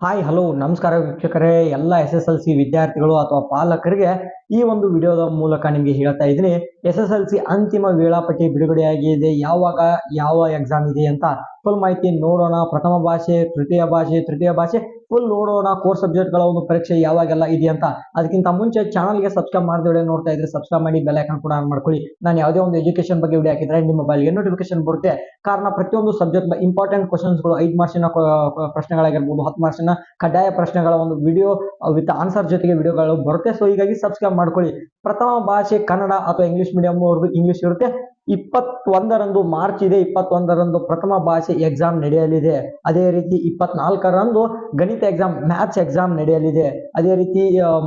Hi, hello, ನಮಸ್ಕಾರ ವೀಕ್ಷಕರೇ. ಎಲ್ಲ ಎಸ್ ಎಸ್ ಎಲ್ ಸಿ ವಿದ್ಯಾರ್ಥಿಗಳು ಅಥವಾ ಪಾಲಕರಿಗೆ ಈ ಒಂದು ವಿಡಿಯೋದ ಮೂಲಕ ನಿಮಗೆ ಹೇಳ್ತಾ ಇದ್ದೀನಿ. ಎಸ್ ಎಸ್ ಎಲ್ ಸಿ ಅಂತಿಮ ವೇಳಾಪಟ್ಟಿ ಬಿಡುಗಡೆಯಾಗಿದೆ. ಯಾವಾಗ ಯಾವ ಎಕ್ಸಾಮ್ ಇದೆ ಅಂತ ಫುಲ್ ಮಾಹಿತಿ ನೋಡೋಣ. ಪ್ರಥಮ ಭಾಷೆ, ತೃತೀಯ ಭಾಷೆ ತೃತೀಯ ಭಾಷೆ ಫುಲ್ ನೋಡೋಣ. ಕೋರ್ಸ್ ಸಬ್ಜೆಕ್ಟ್ಗಳ ಒಂದು ಪರೀಕ್ಷೆ ಯಾವಾಗೆಲ್ಲ ಇದೆ ಅಂತ. ಅದಕ್ಕಿಂತ ಮುಂಚೆ ಚಾನಲ್ಗೆ ಸಬ್ಸ್ಕ್ರೈಬ್ ಮಾಡಿದ ವಿಡಿಯೋ ನೋಡ್ತಾ ಇದ್ರೆ ಸಬ್ಸ್ಕ್ರೈಬ್ ಮಾಡಿ ಬೆಲ್ ಐಕಾನ್ ಕೂಡ ಆನ್ ಮಾಡ್ಕೊಳ್ಳಿ. ನಾನು ಯಾವುದೇ ಒಂದು ಎಜುಕೇಶನ್ ಬಗ್ಗೆ ವಿಡಿಯೋ ಹಾಕಿದ್ರೆ ನಿಮ್ಮ ಮೊಬೈಲ್ಗೆ ನೋಟಿಫಿಕೇಶನ್ ಬರುತ್ತೆ. ಕಾರಣ ಪ್ರತಿಯೊಂದು ಸಬ್ಜೆಕ್ಟ್ ಇಂಪಾರ್ಟೆಂಟ್ ಕ್ವಶನ್ಸ್ಗಳು ಐದು ಮಾರ್ಕ್ಸಿನ ಪ್ರಶ್ನೆಗಳಾಗಿರ್ಬೋದು, ಹತ್ತು ಮಾರ್ಕ್ಸಿನ ಕಡ್ಡಾಯ ಪ್ರಶ್ನೆಗಳ ಒಂದು ವಿಡಿಯೋ ವಿತ್ ಆನ್ಸರ್ ಜೊತೆಗೆ ವಿಡಿಯೋಗಳು ಬರುತ್ತೆ. ಸೊ ಹೀಗಾಗಿ ಸಬ್ಸ್ಕ್ರೈಬ್ ಮಾಡ್ಕೊಳ್ಳಿ. ಪ್ರಥಮ ಭಾಷೆ ಕನ್ನಡ ಅಥವಾ ಇಂಗ್ಲಿಷ್ ಮೀಡಿಯಂ ಅವ್ರದ್ದು ಇಂಗ್ಲಿಷ್ ಇರುತ್ತೆ. ಇಪ್ಪತ್ತೊಂದರಂದು ಮಾರ್ಚ್ ಇದೆ, ಇಪ್ಪತ್ತೊಂದರಂದು ಪ್ರಥಮ ಭಾಷೆ ಎಕ್ಸಾಮ್ ನಡೆಯಲಿದೆ. ಅದೇ ರೀತಿ ಇಪ್ಪತ್ನಾಲ್ಕರಂದು ಗಣಿತ ಎಕ್ಸಾಮ್ ಮ್ಯಾಥ್ಸ್ ಎಕ್ಸಾಮ್ ನಡೆಯಲಿದೆ. ಅದೇ ರೀತಿ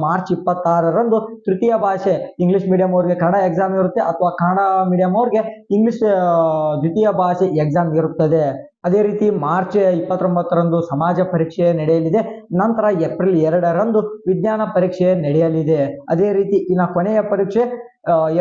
ಮಾರ್ಚ್ ಇಪ್ಪತ್ತಾರರಂದು ತೃತೀಯ ಭಾಷೆ ಇಂಗ್ಲಿಷ್ ಮೀಡಿಯಂ ಅವ್ರಿಗೆ ಕನ್ನಡ ಎಕ್ಸಾಮ್ ಇರುತ್ತೆ, ಅಥವಾ ಕನ್ನಡ ಮೀಡಿಯಂ ಅವ್ರಿಗೆ ಇಂಗ್ಲಿಷ್ ದ್ವಿತೀಯ ಭಾಷೆ ಎಕ್ಸಾಮ್ ಇರುತ್ತದೆ. ಅದೇ ರೀತಿ ಮಾರ್ಚ್ ಇಪ್ಪತ್ತೊಂಬತ್ತರಂದು ಸಮಾಜ ಪರೀಕ್ಷೆ ನಡೆಯಲಿದೆ, ನಂತರ ಏಪ್ರಿಲ್ ಎರಡರಂದು ವಿಜ್ಞಾನ ಪರೀಕ್ಷೆ ನಡೆಯಲಿದೆ. ಅದೇ ರೀತಿ ಇನ್ನು ಕೊನೆಯ ಪರೀಕ್ಷೆ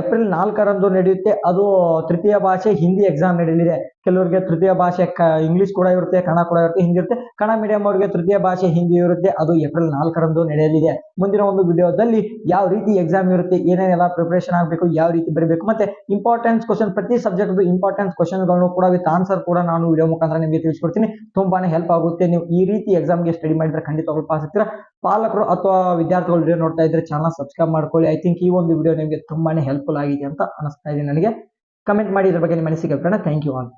ಏಪ್ರಿಲ್ ನಾಲ್ಕರಂದು ನಡೆಯುತ್ತೆ. ಅದು ತೃತೀಯ ಭಾಷೆ, ಹಿಂದಿ ಎಕ್ಸಾಮ್ ನಡೆಯಲಿದೆ. ಕೆಲವರಿಗೆ ತೃತೀಯ ಭಾಷೆ ಕ ಇಂಗ್ಲಿಷ್ ಕೂಡ ಇರುತ್ತೆ, ಕನ್ನಡ ಕೂಡ ಇರುತ್ತೆ ಹಿಂದಿ ಇರುತ್ತೆ. ಕನ್ನಡ ಮೀಡಿಯಂ ಅವರಿಗೆ ತೃತೀಯ ಭಾಷೆ ಹಿಂದಿ ಇರುತ್ತೆ. ಅದು ಏಪ್ರಿಲ್ ನಾಲ್ಕರಂದು ನಡೆಯಲಿದೆ. ಮುಂದಿನ ಒಂದು ವಿಡಿಯೋದಲ್ಲಿ ಯಾವ ರೀತಿ ಎಕ್ಸಾಮ್ ಇರುತ್ತೆ, ಏನೇನೆಲ್ಲ ಪ್ರಿಪರೇಷನ್ ಆಗಬೇಕು, ಯಾವ ರೀತಿ ಬರಬೇಕು, ಮತ್ತೆ ಇಂಪಾರ್ಟೆನ್ಸ್ ಕ್ವಶನ್ ಪ್ರತಿ ಸಬ್ಜೆಕ್ಟ್ ಇಂಪಾರ್ಟೆನ್ಸ್ ಕ್ವಶನ್ಗಳನ್ನು ಕೂಡ ವಿತ್ ಆನ್ಸರ್ ಕೂಡ ನಾನು ವಿಡಿಯೋ ಮುಖಾಂತರ ನಿಮಗೆ ತಿಳಿಸ್ಕೊಡ್ತೀನಿ. ತುಂಬಾನೇ ಹೆಲ್ಪ್ ಆಗುತ್ತೆ. ನೀವು ಈ ರೀತಿ ಎಕ್ಸಾಮ್ಗೆ ಸ್ಟಡಿ ಮಾಡಿದ್ರೆ ಖಂಡಿತವಾಗ್ಲೂ ಪಾಸ್ ಆಗ್ತೀರಾ. ಪಾಲಕರು ಅಥವಾ ವಿದ್ಯಾರ್ಥಿಗಳು ವಿಡಿಯೋ ನೋಡ್ತಾ ಇದ್ರೆ ಚಾನಲ್ ಸಬ್ಸ್ಕ್ರೈಬ್ ಮಾಡ್ಕೊಳ್ಳಿ. ಐ ಥಿಂಕ್ ಈ ಒಂದು ವಿಡಿಯೋ ನಿಮಗೆ ತುಂಬಾನೇ ಹೆಲ್ಪ್ಫುಲ್ ಆಗಿದೆ ಅಂತ ಅನಿಸ್ತಾ ಇದೆ ನನಗೆ. ಕಮೆಂಟ್ ಮಾಡಿ ಇದ್ರ ಬಗ್ಗೆ ನಿಮ್ಮ ಅಭಿಪ್ರಾಯ ಥ್ಯಾಂಕ್ ಯು ಆಲ್